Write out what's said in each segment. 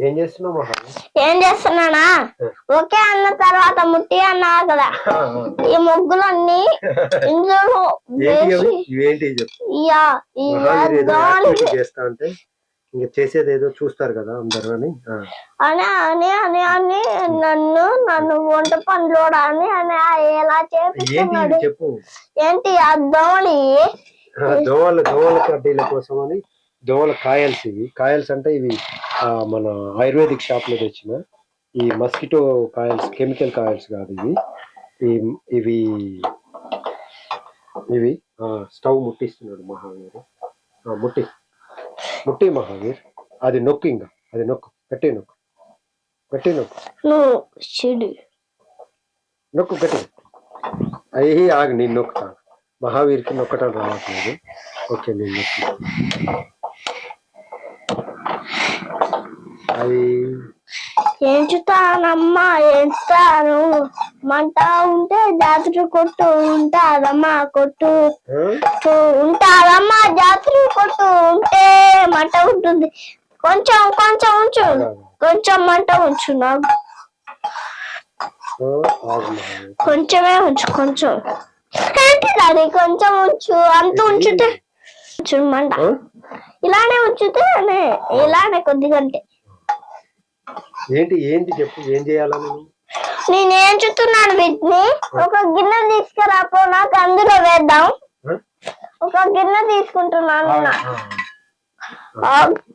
ఏం చేస్తున్నావు ఏం చేస్తున్నానా? ఓకే అన్న తర్వాత ముట్టి అన్నా కదా. ఈ ముగ్గులన్నీ ఇందులో ఇంకా చేసేది ఏదో చూస్తారు కదా అందరు అని. అని అని అని అని నన్ను నన్ను వంట పనులు అని అని ఎలా ఇది చెప్పు. ఏంటి ఆ ఆ, దోవల దోవల కడ్డీల కోసం అని దోవల కాయల్స్ ఇవి. కాయల్స్ అంటే ఇవి మన ఆయుర్వేదిక్ షాప్లో తెచ్చిన ఈ మస్కిటో కాయల్స్ కెమికల్ కాయల్స్ కాదు ఇవి. ఇవి ఇవి స్టవ్ ముట్టిస్తున్నాడు మహావీర్. ముట్టి ముట్టి మహావీర్. అది నొక్కు ఇంకా. అది నొక్కు. గట్టి నొక్కు. గట్టి నొక్కు. నొక్కు గట్టి అయ్యి ఆగి నేను నొక్కుతాను. మహావీర్కి నొక్కటం రావట్లేదు. ఓకే నేను నొక్కు అది ఎంచుతానమ్మా ఎంచుతాను. మంట ఉంటే జాతర కొట్టు ఉంటాదమ్మా కొట్టు. ఉంటాదమ్మా జాతర కొట్టు ఉంటే మంట ఉంటుంది. కొంచెం కొంచెం ఉంచు. కొంచెం మంట ఉంచు నాకు. కొంచెమే ఉంచు కొంచెం. డాడీ కొంచెం ఉంచు. అంత ఉంచితే ఉంచు మంట? ఇలానే ఉంచితే ఇలానే కొద్దిగా అంటే ఏంటి ఏంటి చెప్పు ఏం చేయాలని? నేనేం చూస్తున్నాను వీటిని? ఒక గిన్నె తీసుకురాపో నాకు అందులో వేద్దాం? ఒక గిన్నె తీసుకుంటున్నాను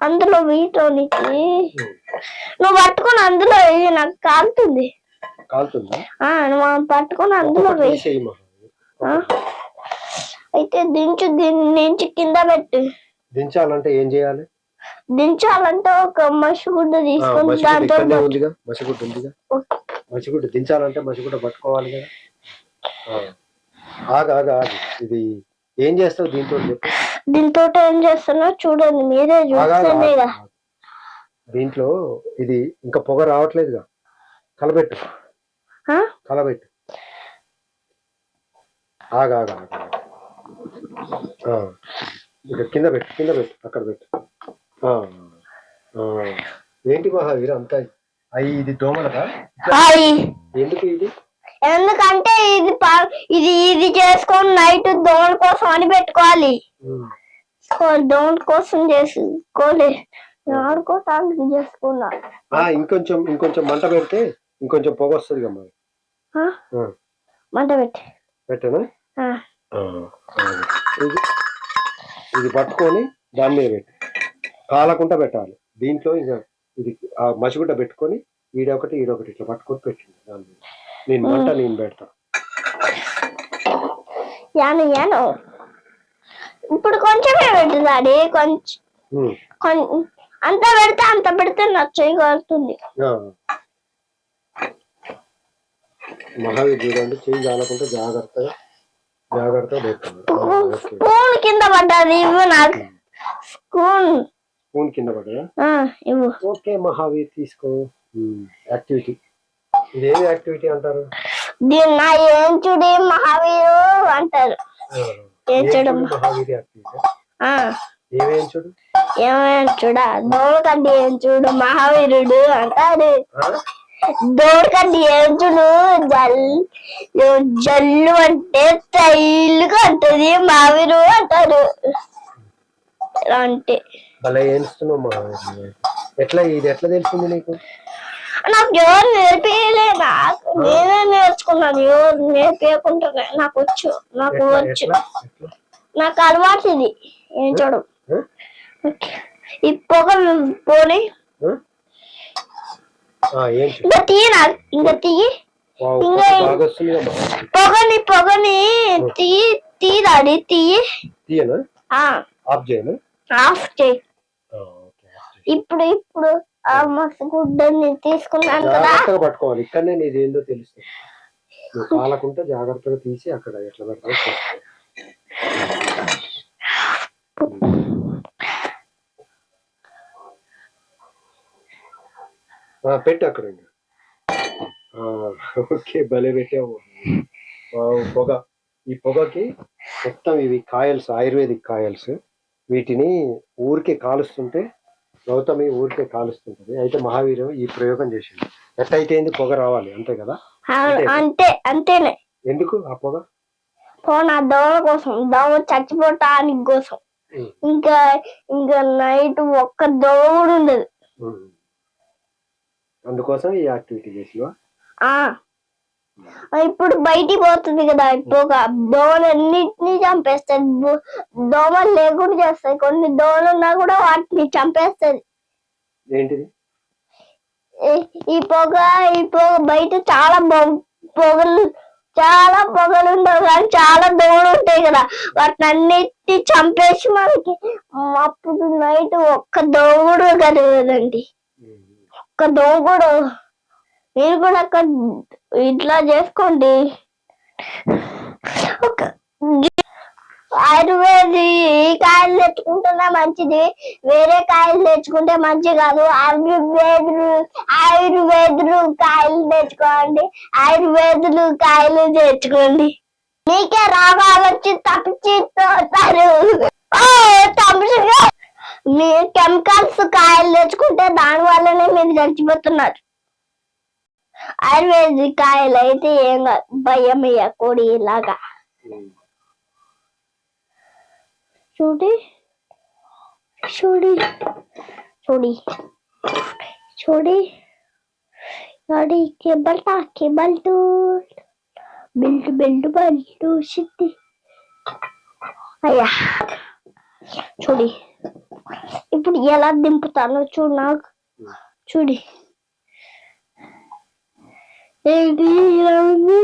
అందులో వీటోనికి నువ్వు పట్టుకొని అందులో వేయి నాకు కాలుతుంది. నువ్వు పట్టుకొని అందులో. ఆ? అయితే దించు నుంచి కింద పెట్టు. దించాలంటే ఏం చేయాలి? దించాలంటే ఒక మసిగుడ్డ తీసుకొని మసిగుడ్డ దాంతో ఉందిగా మసిగుడ్డ ఉందిగా. మసిగుడ్డ దించాలంటే మసిగుడ్డ పట్టుకోవాలి కదా. ఆగు ఆగు ఆగు. ఇది ఏం చేస్తావు దీంతో చెప్పు. దీంతో ఏం చేస్తున్నా చూడండి మీరే చూస్తేనే ఆగు. దీంట్లో ఇది ఇంకా పొగ రావట్లేదుగా. కలబెట్టు? కలబెట్టు. ఆగా ఆగా కింద పెట్టు కింద పెట్టు అక్కడ పెట్టు. ఏంటి మహావీర్ అంతా అయ్యి ఇది దోమలగా హాయ్. ఎందుకు ఇది? ఎందుకంటే ఇది ప- ఇది ఇది చేసుకొని నైట్ దోమల కోసం అని పెట్టుకోవాలి. దోమల కోసం చేసుకోలే. ఆడుకోవటానికి చేసుకున్నా. ఆ, ఇంకొంచెం ఇంకొంచెం మంట పెడితే ఇంకొంచెం పొగ వస్తుంది కదా మరి. ఆ? ఆ. మంట పెట్టి. పెట్టనా? ఆ. ఆ, ఆ. ఇది ఇది పట్టుకొని దాని మీద పెట్టు. కాలకుండా పెట్టాలి. దీంట్లో ఇంకా ఇది ఆ మసిగుడ్డ పెట్టుకొని ఈడొకటి ఈడొకటి ఇట్లా పట్టుకొని పెట్టింది దాని మీద నేను మంట నేను పెడతా. యాను యాను. ఇప్పుడు కొంచెమే పెట్టుదాడి కొంచెం అంత పెడితే అంత పెడితే నాకు చేయగలుగుతుంది ఆ. మహావీర్ చూడండి చెయ్యి కాలకుండా జాగ్రత్తగా జాగ్రత్తగా ఓకే స్పూన్ కింద పడ్డది నాకు. స్పూన్. స్పూన్ కింద ఇవ్వు. ఓకే మహావీర్ తీసుకో. యాక్టివిటీ. ఇదేం యాక్టివిటీ అంటారు? దీన్న మహావీరు అంటారు. ఆ, ఏం ఏం చూడు చూడు మహావీర్ యాక్టివిటీ? ఆ. ఏమేం చూడు? ఏమేం చూడ? దోమకండి ఏం చూడు మహావీరుడు అంటారు ఆ? దోమకండి ఏం చూడు? జల్లు జల్లు అంటే తైలుగా అంటది మహావీరు అంటారు అంటే. భలే ఏడుస్తున్నావు మహావీర్ ఎట్లా ఇది ఎట్లా తెలిసింది నీకు? నాకు ఎవరు నేర్పించలే నాకు. నేనే నేర్చుకున్నాను ఎవరు నేర్పించకుండానే నాకు వచ్చు. నాకు వచ్చు. నాకు అలవాటు ఇది. ఏం చూడం? ఈ పొగ పోని. ఇంకా తీయి నాకు ఇంకా తీయి. ఇంకా పొగని పొగని తీయి తీరాడి తీయి. తీయనా? ఆఫ్ చేయనా? ఆఫ్ చేయి చేయి. ఇప్పుడు ఇప్పుడు ఆ మస్తు గుడ్డని తీసుకున్నాను కదా. జాగ్రత్తగా పట్టుకోవాలి. ఇక్కడనే నీది ఏందో తెలుస్తుంది. నువ్వు కాలకుంటే జాగ్రత్తగా తీసి అక్కడ ఎట్లా పెట్టాలో పెట్టు అక్కడ ఓకే భలే పెట్టావు. పొగ. ఈ పొగకి మొత్తం ఇవి కాయల్స్ ఆయుర్వేదిక్ కాయల్స్. వీటిని ఊరికే కాలుస్తుంటే గౌతమి ఊరికే కాలుస్తుంటది. అయితే మహావీరం ఈ ప్రయోగం చేసింది ఎట్టయితే పొగ రావాలి అంతే కదా? అంతే అంతేనే. ఎందుకు ఆ పొగ? పోనా దోమ కోసం దోమ చచ్చిపోవటానికి కోసం. ఇంకా ఇంకా నైట్ ఒక్క దోమ ఉండదు. అందుకోసం ఈ యాక్టివిటీ చేసివా ఆ. ఇప్పుడు బయటికి పోతుంది కదా ఇప్పుడు దోమలన్నిటినీ చంపేస్తుంది దోమలు లేకుండా చేస్తాయి. కొన్ని దోమలు ఉన్నా కూడా వాటిని చంపేస్తుంది ఏంటిది? ఈ- పొగ ఈ పొగ బయట చాలా పొగలు చాలా పొగలు ఉండవు కానీ చాలా దోమలు ఉంటాయి కదా. వాటిని అన్నిటి చంపేసి మనకి అప్పుడు నైట్ ఒక్క దోమ కూడా. ఒక్క దోమ కూడా మీరు కూడా అక్కడ ఇట్లా చేసుకోండి. ఒక ఆయుర్వేది ఈ కాయలు తెచ్చుకుంటున్నా మంచిది. వేరే కాయలు తెచ్చుకుంటే మంచి కాదు. ఆయుర్వేదులు ఆయుర్వేదులు కాయలు తెచ్చుకోండి. ఆయుర్వేదులు కాయలు తెచ్చుకోండి. నీకే రోగాలు వచ్చి తప్పించిపోతారు మీరు కెమికల్స్ కాయలు తెచ్చుకుంటే దాని వల్లనే మీరు చచ్చిపోతున్నారు. ఆయుర్వేదిక్ కాయలు అయితే ఏం కాదు భయం కోడి లాగా ఉమ్. చూడి చూడి చూడి చూడి చూడి కేబల్టా కేబల్టు బెల్ట్ బెల్ట్ బెల్ట్ సిద్ధి అయ్యా చూడి ఇప్పుడు ఎలా దింపుతానో చూడు నాకు చూడి ఏంటి ఇలా ఉంది.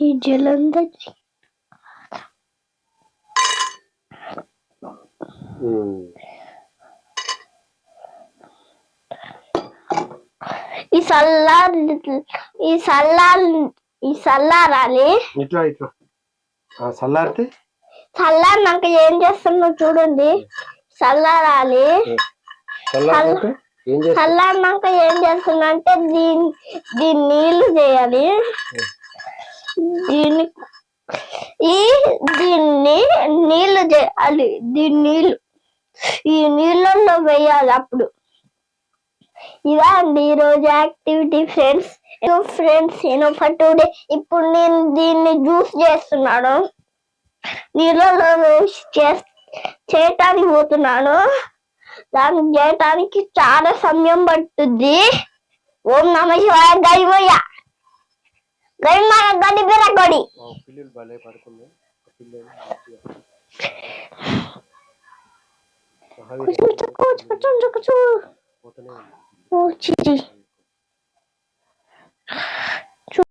ఈ ఉమ్. ఈ సల్లార్ ఈ సల్లార్ ఈ సల్లారాలి ఇట్లా ఇట్లా ఆ, చల్లారితే చల్లారినాక ఏం చేస్తున్నావు చూడండి. చల్లారాలి. చల్లారినాక ఏం చేస్తున్నా అంటే దీని దీని నీళ్ళు చేయాలి. దీని ఈ దీన్ని నీళ్ళు చేయాలి. దీని నీళ్ళు ఈ నీళ్ళల్లో వేయాలి అప్పుడు. ఇదా అండి ఈ రోజు యాక్టివిటీ ఫ్రెండ్స్. ఫ్రెండ్స్ నేను టుడే ఇప్పుడు నేను దీన్ని జ్యూస్ చేస్తున్నాను. నీళ్ళలో చేయటానికి పోతున్నాను దాన్ని చేయటానికి చాలా సమయం పట్టుద్ది ఓం నమ శివాయ గడిపోయ గడిమాయ గడి గడి పిల్లలు భలే